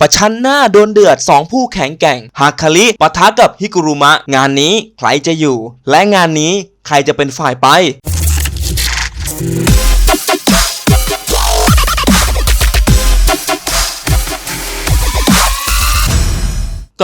ประชันหน้าโดนเดือด 2 ผู้แข็งแกร่งฮาคาริปะทะกับฮิกุรุมะ งานนี้ใครจะอยู่ และงานนี้ใครจะเป็นฝ่ายไป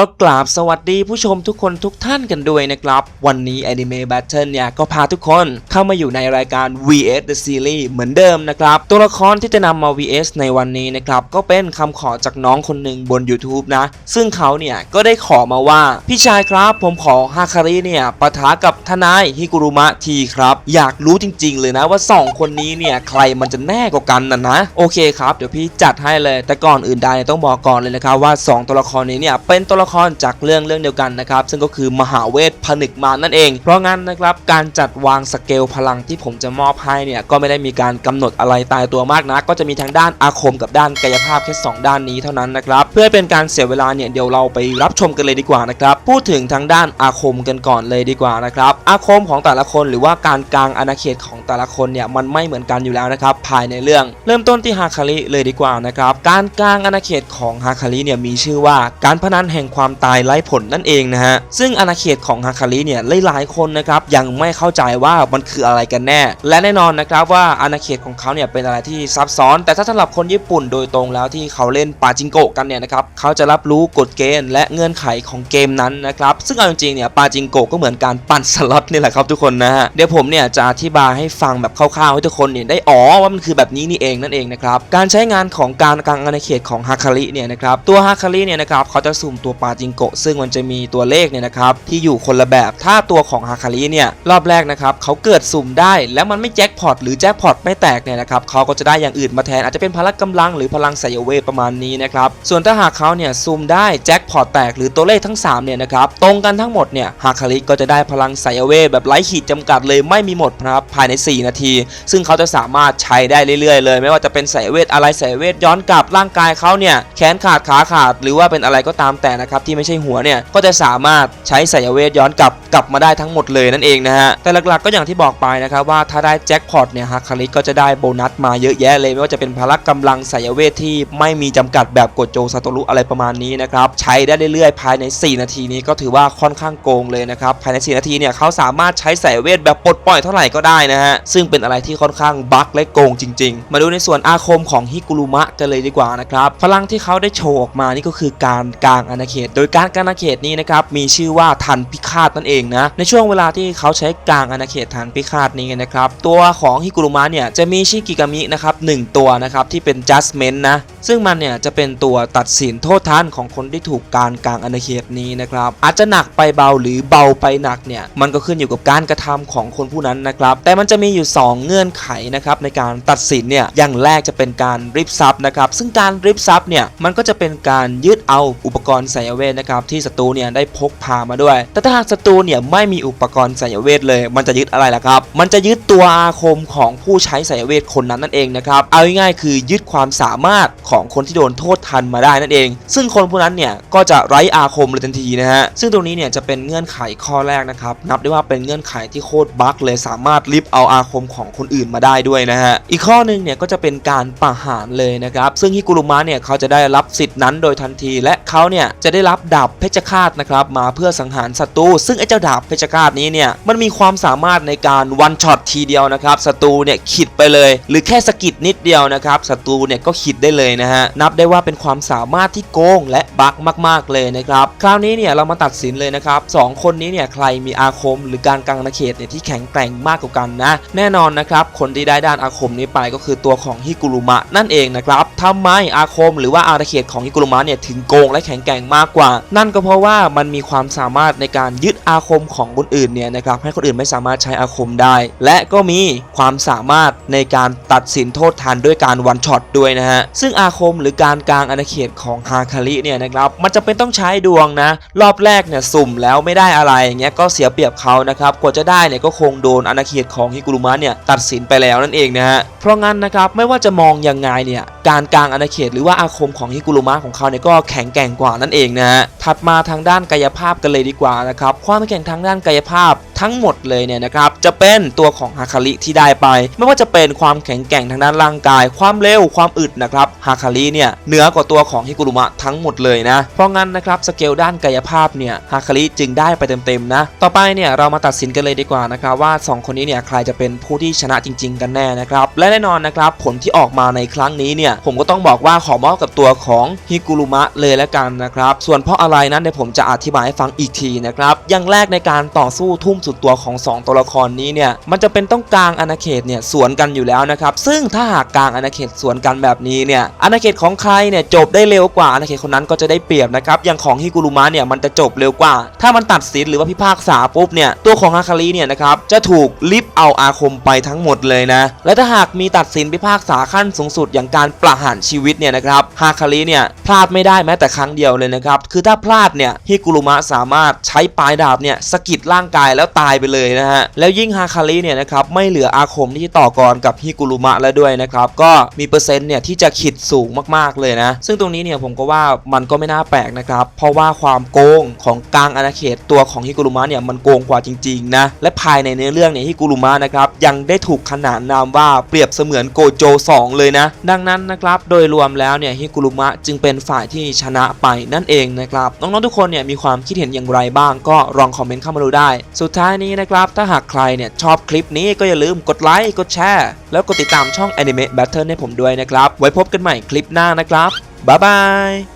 ก็กราบสวัสดีผู้ชมทุกคนทุกท่านกันด้วยนะครับ วันนี้ Anime Battle เนี่ย ก็พาทุกคนเข้ามาอยู่ในรายการ VS The Series เหมือนเดิมนะครับ ตัวละครที่จะนำมา VS ในวันนี้นะครับ ก็เป็นคำขอจากน้องคนหนึ่งบน YouTube นะ ซึ่งเขาเนี่ย ก็ได้ขอมาว่า พี่ชายครับผมขอฮาคาริเนี่ยปะทะกับทนายฮิกุรุมะทีครับ อยากรู้จริง ๆ เลยนะว่า 2 คนนี้เนี่ยใครมันจะแน่กว่ากันนะนะโอเคครับเดี๋ยวพี่จัดให้เลยแต่ก่อนอื่นใดต้องบอกก่อนเลยนะครับว่า 2 ตัวละครนี้เนี่ยเป็นตัวละครจากเรื่องเรื่องเดียวกันนะครับ ซึ่งก็คือมหาเวทผนึกมานั่นเอง เพราะงั้นนะครับการจัดวางสเกลพลังที่ผมจะมอบให้เนี่ยก็ไม่ได้มีการกำหนดอะไรตายตัวมากนะก็จะมีทั้งด้านอาคมกับด้านกายภาพแค่สองด้านนี้เท่านั้นนะครับเพื่อเป็นการเสียเวลาเนี่ยเดี๋ยวเราไปรับชมกันเลยดีกว่านะครับพูดถึงทางด้านอาคมกันก่อนเลยดีกว่านะครับอาคมของแต่ละคนหรือว่าการกลางอาณาเขตของแต่ละคนเนี่ยมันไม่เหมือนกันอยู่แล้วนะครับภายในเรื่อง เริ่มต้นที่ฮาคาริเลยดีกว่านะครับการกลางอาณาเขตของฮาคาริเนี่ยมีชื่อว่าการพนันแห่งความตายไร้ผลนั่นเองนะฮะซึ่งอาณาเขตของฮาคาริเนี่ยหลายๆคนนะครับยังไม่เข้าใจว่ามันคืออะไรกันแน่ และแน่นอนนะครับว่าอาณาเขตของเขาเนี่ยเป็นอะไรที่ซับซ้อน แต่ถ้าสำหรับคนญี่ปุ่นโดยตรงแล้วที่เขาเล่นปาจิงโกะกันเนี่ยนะครับเขาจะรับรู้กฎเกณฑ์และเงื่อนไขของเกมนั้นนะครับซึ่งเอาจริงๆเนี่ยปาจิงโกะก็เหมือนการปั่นสล็อตนี่แหละครับทุกคนนะฮะเดี๋ยวผมเนี่ยจะอธิบายให้ฟังแบบคร่าวๆให้ทุกคนเนี่ยได้อ๋อว่ามันคือแบบนี้นี่เองนั่นเองนะครับการใช้งานของการกลางอาณาเขตของฮาคาริเนี่ยนะครับตัวฮาคาริเนี่ยนะครับเขาจะสุ่มตัวปาจิงโกะซึ่งมันจะมีตัวเลขเนี่ยนะครับที่อยู่คนละแบบถ้าตัวของฮาคาริเนี่ยรอบแรกนะครับเขาเกิดสุ่มได้แล้วมันไม่แจ็คพอตหรือแจ็คพอตไม่แตกเนี่ยนะครับเขาก็จะได้อย่างอื่นมาแทนอาจจะเป็นพละกำลังหรือพลังสายเวทประมาณนี้นะครับส่วนถ้าหากเขาเนี่ยสุ่มได้แจ็คพอตแตกหรือตัวเลขทั้ง3เนี่ยนะครับตรงกันทั้งหมดเนี่ยฮาคาริก็จะได้พลังสายเวทแบบไร้ขีดจำกัดเลยไม่มีหมดนะครับภายใน 4 นาที ซึ่งเขาจะสามารถใช้ได้เรื่อยๆ เลย ไม่ว่าจะเป็นสายเวทอะไรสายเวทย้อนกลับร่างกายเขาเนี่ยแขนขาดขาขาดหรือว่าเป็นอะไรก็ตามแต่นะครับที่ไม่ใช่หัวเนี่ยก็จะสามารถใช้สายเวทย้อนกลับกลับมาได้ทั้งหมดเลยนั่นเองนะฮะแต่หลักๆก็อย่างที่บอกไปนะครับว่าถ้าได้แจ็คพอตเนี่ยฮาคาริก็จะได้โบนัสมาเยอะแยะเลยไม่ว่าจะเป็นพละกำลังสายเวทที่ไม่มีจำกัดแบบกดโจซาโตรุอะไรประมาณนี้นะครับใช้ได้เรื่อยๆ ภายใน 4 นาทีนี้ก็ถือว่าค่อนข้างโกงเลยนะครับภายใน 4 นาทีเนี่ยเขาสามารถใช้สายเวทแบบปลดปล่อยเท่าไหร่ก็ได้นะฮะซึ่งเป็นอะไรที่ค่อนข้างบั๊กและโกงจริง ๆ มาดูในส่วนอาคมของฮิกุรุมะกันเลยดีกว่านะครับพลังที่เขาได้โชว์ออกมานี่ก็คือการกลางอาณาเขต โดยการกลางอาณาเขตนี้นะครับมีชื่อว่าทันพิฆาตนั่นเองนะในช่วงเวลาที่เขาใช้กลางอาณาเขตทันพิฆาตนี้นะครับตัวของฮิกุรุมะเนี่ยจะมีชิกิกามินะครับหนึ่งตัวนะครับที่เป็น judgment นะซึ่งมันเนี่ยจะเป็นตัวตัดสินโทษทันของคนที่ถูกการกลางอาณาเขตนี้นะครับอาจจะหนักไปเบาหรือเบาไปหนักเนี่ยมันก็ขึ้นอยู่กับการกระทำของคนผู้นั้นนะครับแต่มันจะมีอยู่ 2 เงื่อนไขนะครับในการตัดสินเนี่ยอย่างแรกจะเป็นการริบซับนะครับซึ่งการริบซับเนี่ยมันก็จะเป็นการยึดเอาอุปกรณ์สายเวทนะครับที่ศัตรูเนี่ยได้พกพามาด้วย แต่ถ้าหากศัตรูเนี่ยไม่มีอุปกรณ์สายเวทเลย มันจะยึดอะไรล่ะครับ มันจะยึดตัวอาคมของผู้ใช้สายเวทคนนั้นนั่นเองนะครับ เอาง่ายๆคือยึดความสามารถของคนที่โดนโทษทันมาได้นั่นเอง ซึ่งคนผู้นั้นเนี่ยก็จะไร้อาคมเลยทันทีนะฮะ ซึ่งตรงนี้เนี่ยจะเป็นเงื่อนไขข้อแรกนะครับ นับได้ว่าเป็นเงื่อนไขที่โคตรบั๊กเลยสามารถริบเอาอาคมของคนอื่นมาได้ด้วยนะฮะ อีกข้อหนึ่งเนี่ยก็จะเป็นการประหารเลยนะครับ ซึ่งฮิกุรุมะเนี่ยเขาจะได้รับสิทธินั้นโดยทันทีและเขาเนี่ยจะได้ได้รับดาบเพชฌฆาตนะครับมาเพื่อสังหารศัตรูซึ่งไอ้เจ้าดาบเพชฌฆาตนี้เนี่ยมันมีความสามารถในการวันช็อตทีเดียวนะครับศัตรูเนี่ยขิดไปเลย หรือแค่สกิดนิดเดียวนะครับศัตรูเนี่ยก็ขิดได้เลยนะฮะนับได้ว่าเป็นความสามารถที่โกงและบั๊กมาก ๆเลยนะครับคราวนี้เนี่ยเรามาตัดสินเลยนะครับสองคนนี้เนี่ยใครมีอาคมหรือการกลางอาณาเขตเนี่ยที่แข็งแกร่งมากกว่ากันนะ แน่นอนนะครับคนที่ได้ด้านอาคมนี้ไปก็คือตัวของฮิกุรุมะนั่นเองนะครับทำไมอาคมหรือว่าอาณาเขตของฮิกุรุมะเนี่ยถึงโกงและแข็งแกร่งมากกว่า นั่นก็เพราะว่ามันมีความสามารถในการยึดอาคมของคนอื่นเนี่ยนะครับให้คนอื่นไม่สามารถใช้อาคมได้ และก็มีความสามารถในการตัดสินโทษทันด้วยการวันช็อตด้วยนะฮะซึ่งอาคมหรือการกลางอาณาเขตของฮาคาริเนี่ยนะครับมันจะเป็นต้องใช้ดวงนะ รอบแรกเนี่ยสุ่มแล้วไม่ได้อะไรอย่างเงี้ยก็เสียเปรียบเขานะครับกว่าจะได้เนี่ยก็คงโดนอาณาเขตของฮิกุรุมะเนี่ยตัดสินไปแล้วนั่นเองนะฮะเพราะงั้นนะครับไม่ว่าจะมองยังไงเนี่ยการกลางอาณาเขตหรือว่าอาคมของฮิกุรุมะของเขาเนี่ยก็แข็งแกร่งกว่านั่นเองนะฮะถัดมาทางด้านกายภาพกันเลยดีกว่านะครับความแข็งทางด้านกายภาพทั้งหมดเลยเนี่ยนะครับจะเป็นตัวของฮาคาริที่ได้ไป ไม่ว่าจะเป็นความแข็งแกร่งทางด้านร่างกาย ความเร็วความอึดนะครับฮาคาริเนี่ยเหนือกว่าตัวของฮิกุรุมะทั้งหมดเลยนะ เพราะงั้นนะครับสเกลด้านกายภาพเนี่ยฮาคาริจึงได้ไปเต็มๆนะ ต่อไปเนี่ยเรามาตัดสินกันเลยดีกว่านะครับว่า 2 คนนี้เนี่ยใครจะเป็นผู้ที่ชนะจริง ๆ กันแน่นะครับและแน่นอนนะครับผลที่ออกมาในครั้งนี้เนี่ยผมก็ต้องบอกว่าขอมอบกับตัวของฮิกุรุมะเลยแล้วกันนะครับส่วนเพราะอะไรนั้นเดี๋ยวผมจะอธิบายให้ฟังอีกทีนะครับอย่างแรกในการต่อสู้ทุ่มสุดตัวของ 2 ตัวละครนี้เนี่ยมันจะเป็นต้องกลางอาณาเขตเนี่ยสวนกันอยู่แล้วนะครับซึ่งถ้าหากกลางอาณาเขตสวนกันแบบนี้เนี่ยอาณาเขตของใครเนี่ยจบได้เร็วกว่าอาณาเขตคนนั้นก็จะได้เปรียบนะครับอย่างของฮิกุรุมะเนี่ยมันจะจบเร็วกว่า ถ้ามันตัดสินหรือว่าพิพากษาปุ๊บเนี่ยตัวของฮาคาริเนี่ยนะครับจะถูกลิฟเอาอาคมไปทั้งหมดเลยนะและถ้าหากมีตัดสินพิพากษาขั้นสูงสุดอย่างการประหารชีวิตเนี่ยนะครับฮาคาริเนี่ยพลาดไม่ได้แม้แต่ครั้งเดียวเลยนะครับคือถ้าพลาดเนี่ยฮิกุรุมะสามารถใช้ปลายดาบเนี่ยสกิดร่างกายแล้วตายไปเลยนะฮะ แล้วยิ่งฮาคาริเนี่ยนะครับไม่เหลืออาคมที่ต่อกรกับฮิกุรุมะแล้วด้วยนะครับ ก็มีเปอร์เซ็นต์เนี่ยที่จะขิดสูงมากๆเลยนะ ซึ่งตรงนี้เนี่ยผมก็ว่ามันก็ไม่น่าแปลกนะครับ เพราะว่าความโกงของกลางอาณาเขตตัวของฮิกุรุมะเนี่ยมันโกงกว่าจริงๆนะ และภายในเนื้อเรื่องเนี่ยฮิกุรุมะนะครับยังได้ถูกขนานนามว่าเปรียบเสมือนโกโจ 2 เลยนะ ดังนั้นนะครับโดยรวมแล้วเนี่ยฮิกุรุมะจึงเป็นฝ่ายที่ชนะไปนั่นเองนะครับน้องๆทุกคนเนี่ยมีความคิดเห็นอย่างไรบ้างก็ลองคอมเมนต์เข้ามาดูได้สุดทท้ายนี้นะครับ ถ้าหากใครเนี่ยชอบคลิปนี้ก็อย่าลืมกดไลค์ กดแชร์ แล้วกดติดตามช่อง Anime Battle ให้ผมด้วยนะครับ ไว้พบกันใหม่คลิปหน้านะครับ บ๊ายบาย